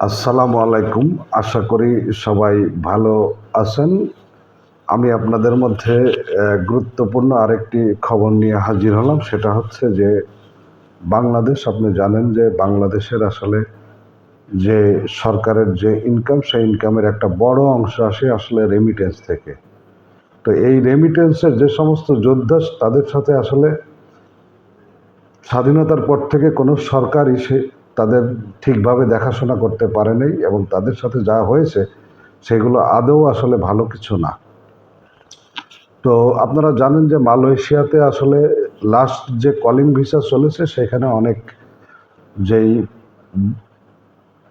আসসালামু আলাইকুম। আশা করি সবাই ভালো আছেন। আমি আপনাদের মধ্যে গুরুত্বপূর্ণ আরেকটি খবর নিয়ে হাজির হলাম। সেটা হচ্ছে যে, বাংলাদেশ, আপনি জানেন যে বাংলাদেশের আসলে যে সরকারের যে ইনকাম সেই ইনকামের একটা বড় অংশ আসে আসলে রেমিটেন্স থেকে। তো এই রেমিটেন্সের যে সমস্ত যোদ্ধা, তাদের সাথে আসলে স্বাধীনতার পর থেকে কোনো সরকারই সে তাদের ঠিকভাবে দেখাশোনা করতে পারে নাই এবং তাদের সাথে যা হয়েছে, সেগুলো আদৌ আসলে ভালো কিছু না। তো আপনারা জানেন যে মালয়েশিয়াতে আসলে লাস্ট যে কলিং ভিসা চলেছে, সেখানে অনেক যেই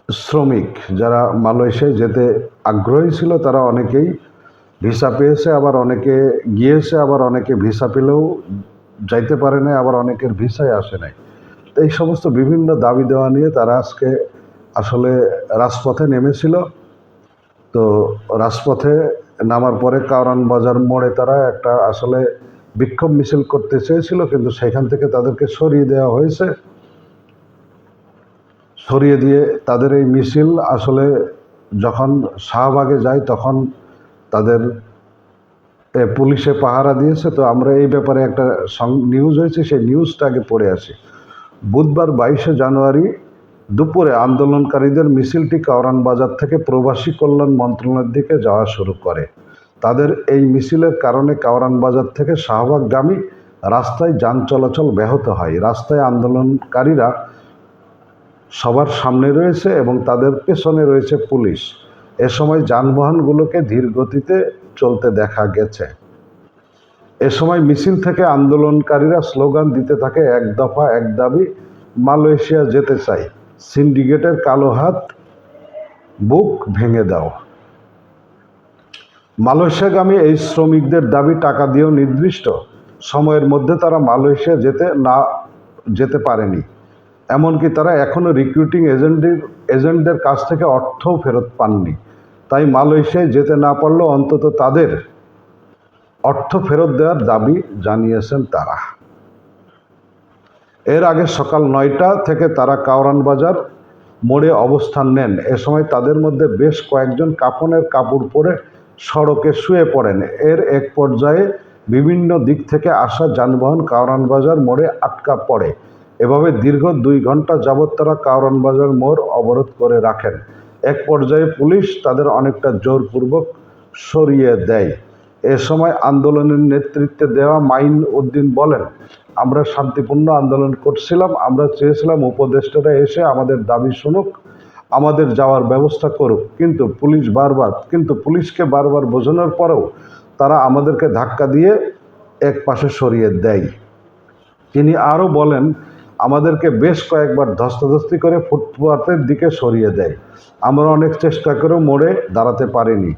শ্রমিক যারা মালয়েশিয়ায় যেতে আগ্রহী ছিল, তারা অনেকেই ভিসা পেয়েছে, আবার অনেকে গিয়েছে, আবার অনেকে ভিসা পেলেও যাইতে পারে নাই, আবার অনেকের ভিসায় আসে নাই। এই সমস্ত বিভিন্ন দাবি দেওয়া নিয়ে তারা আজকে আসলে রাজপথে নেমেছিল। তো রাজপথে নামার পরে কারণ বাজার মোড়ে তারা একটা আসলে বিক্ষোভ মিছিল করতে চেয়েছিল, কিন্তু সেখান থেকে তাদেরকে সরিয়ে দেওয়া হয়েছে। সরিয়ে দিয়ে তাদের এই মিছিল আসলে যখন শাহবাগে যায় তখন তাদের পুলিশে পাহারা দিয়েছে। তো আমরা এই ব্যাপারে একটা নিউজ হয়েছে, সেই নিউজটা আগে পড়ে আসি। বুধবার বাইশে জানুয়ারি দুপুরে আন্দোলনকারীদের মিছিলটি কাওরান বাজার থেকে প্রবাসী কল্যাণ মন্ত্রণালয়ের দিকে যাওয়া শুরু করে। তাদের এই মিছিলের কারণে কাওরান বাজার থেকে শাহবাগগামী রাস্তায় যান চলাচল ব্যাহত হয়। রাস্তায় আন্দোলনকারীরা সবার সামনে রয়েছে এবং তাদের পেছনে রয়েছে পুলিশ। এ সময় যানবাহনগুলোকে ধীর গতিতে চলতে দেখা গেছে। এ সময় মিছিল থেকে আন্দোলনকারীরা স্লোগান দিতে থাকে, এক দফা, এক দাবি, মালয়েশিয়া যেতে চাই। সিন্ডিকেটের কালো হাত, বুক ভেঙে দাও। মালয়েশিয়াগামী এই শ্রমিকদের দাবি, টাকা দিয়েও নির্দিষ্ট। সময়ের মধ্যে তারা মালয়েশিয়া যেতে না, যেতে পারেনি। এমনকি তারা এখনও রিক্রুটিং এজেন্টের এজেন্টদের কাছ থেকে অর্থও ফেরত পাননি। তাই মালয়েশিয়ায় যেতে না পারলেও অন্তত তাদের অর্থ ফেরত দেওয়ার দাবি জানিয়েছেন তারা। এর আগে সকাল নয়টা থেকে তারা কাওরান বাজার মোড়ে অবস্থান নেন। এ সময় তাদের মধ্যে বেশ কয়েকজন কাফনের কাপড় পরে সড়কে শুয়ে পড়েন। এর এক পর্যায়ে বিভিন্ন দিক থেকে আসা যানবাহন কাওরান বাজার মোড়ে আটকা পড়ে। এভাবে দীর্ঘ দুই ঘণ্টা যাবৎ তারা কাওরান বাজার মোড় অবরোধ করে রাখেন। এক পর্যায়ে পুলিশ তাদের অনেকটা জোরপূর্বক সরিয়ে দেয়। এ সময় আন্দোলনের নেতৃত্বে দেওয়া মাইন উদ্দিন বলেন, আমরা শান্তিপূর্ণ আন্দোলন করছিলাম, আমরা চেয়েছিলাম উপদেষ্টারা এসে আমাদের দাবি শুনুক, আমাদের যাওয়ার ব্যবস্থা করুক। কিন্তু পুলিশ বারবার, কিন্তু পুলিশকে বারবার বোঝানোর পরেও তারা আমাদেরকে ধাক্কা দিয়ে এক পাশে সরিয়ে দেয়। তিনি আরও বলেন, আমাদেরকে বেশ কয়েকবার ধস্তাধস্তি করে ফুটপাতের দিকে সরিয়ে দেয়। আমরা অনেক চেষ্টা করেও মোড়ে দাঁড়াতে পারিনি।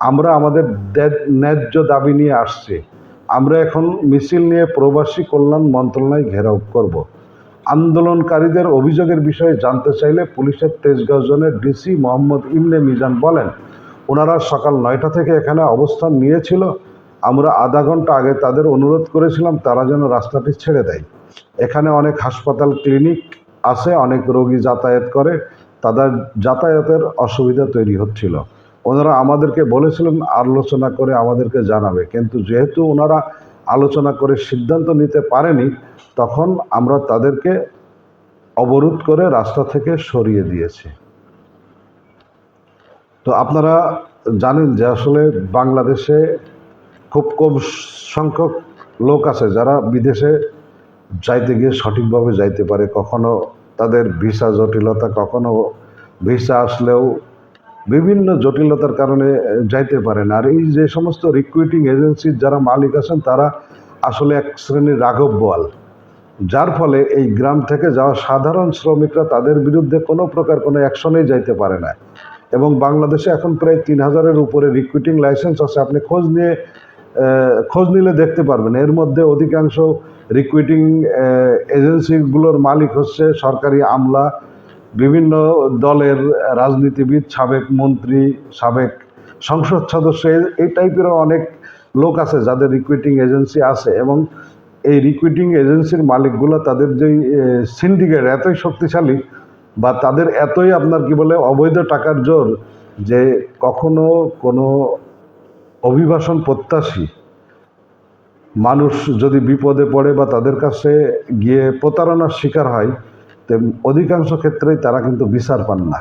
আমরা আমাদের ন্যায্য দাবি নিয়ে আসছি। আমরা এখন মিছিল নিয়ে প্রবাসী কল্যাণ মন্ত্রণালয় ঘেরাও করব। আন্দোলনকারীদের অভিযোগের বিষয়ে জানতে চাইলে পুলিশের তেজগাঁও জোনের ডিসি মোহাম্মদ ইমনে মিজান বলেন, ওনারা সকাল নয়টা থেকে এখানে অবস্থান নিয়েছিল। আমরা আধা ঘণ্টা আগে তাদের অনুরোধ করেছিলাম তারা যেন রাস্তাটি ছেড়ে দেয়। এখানে অনেক হাসপাতাল, ক্লিনিক আছে, অনেক রোগী যাতায়াত করে। তাদের যাতায়াতের অসুবিধা তৈরি হচ্ছিল। ওনারা আমাদেরকে বলেছিলেন, আলোচনা করে আমাদেরকে জানাবে। কিন্তু যেহেতু ওনারা আলোচনা করে সিদ্ধান্ত নিতে পারেনি, তখন আমরা তাদেরকে অবরোধ করে রাস্তা থেকে সরিয়ে দিয়েছি। তো আপনারা জানেন যে আসলে বাংলাদেশে খুব কম সংখ্যক লোক আছে যারা বিদেশে যাইতে গিয়ে সঠিকভাবে যাইতে পারে। কখনো তাদের ভিসা জটিলতা, কখনো ভিসা আসলেও বিভিন্ন জটিলতার কারণে যাইতে পারে না। আর এই যে সমস্ত রিক্রুটিং এজেন্সির যারা মালিক আছেন, তারা আসলে এক শ্রেণির রাঘব বোয়াল। যার ফলে এই গ্রাম থেকে যাওয়া সাধারণ শ্রমিকরা তাদের বিরুদ্ধে কোনো প্রকার কোনো অ্যাকশনেই যাইতে পারে না। এবং বাংলাদেশে এখন প্রায় তিন হাজারের উপরে রিক্রুটিং লাইসেন্স আছে। আপনি খোঁজ নিয়ে খোঁজ নিলে দেখতে পারবেন। এর মধ্যে অধিকাংশ রিক্রুটিং এজেন্সিগুলোর মালিক হচ্ছে সরকারি আমলা বিভিন্ন দলের রাজনীতিবিদ, সাবেক মন্ত্রী, সাবেক সংসদ সদস্য এই- টাইপেরও অনেক লোক আছে যাদের রিক্রুটিং এজেন্সি আছে এবং এই রিক্রুটিং এজেন্সির মালিকগুলো তাদের যেই সিন্ডিকেট এতই শক্তিশালী বা তাদের এতই আপনার কি বলে অবৈধ টাকার জোর যে কখনো কোনো অভিবাসন প্রত্যাশী মানুষ যদি বিপদে পড়ে বা তাদের কাছে গিয়ে প্রতারণার শিকার হয় অধিকাংশ ক্ষেত্রেই তারা কিন্তু বিচার পান না।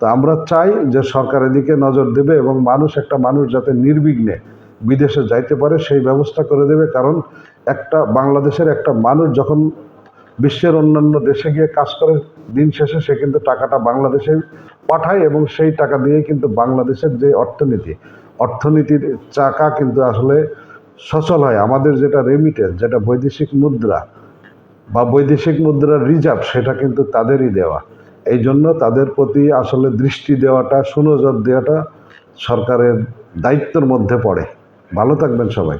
তো আমরা চাই যে সরকার এদিকে নজর দেবে এবং মানুষ একটা মানুষ যাতে নির্বিঘ্নে বিদেশে যাইতে পারে, সেই ব্যবস্থা করে দেবে। কারণ একটা বাংলাদেশের একটা মানুষ যখন বিশ্বের অন্যান্য দেশে গিয়ে কাজ করে দিন শেষে, সে কিন্তু টাকাটা বাংলাদেশে পাঠায় এবং সেই টাকা দিয়ে কিন্তু বাংলাদেশের যে অর্থনীতি, অর্থনীতির চাকা কিন্তু আসলে সচল হয়। আমাদের যেটা রেমিটেন্স যেটা বৈদেশিক মুদ্রা বা বৈদেশিক মুদ্রার রিজার্ভ, সেটা কিন্তু তাদেরই দেওয়া। এই জন্য তাদের প্রতি আসলে দৃষ্টি দেওয়াটা, সুনজর দেওয়াটা সরকারের দায়িত্বের মধ্যে পড়ে। ভালো থাকবেন সবাই।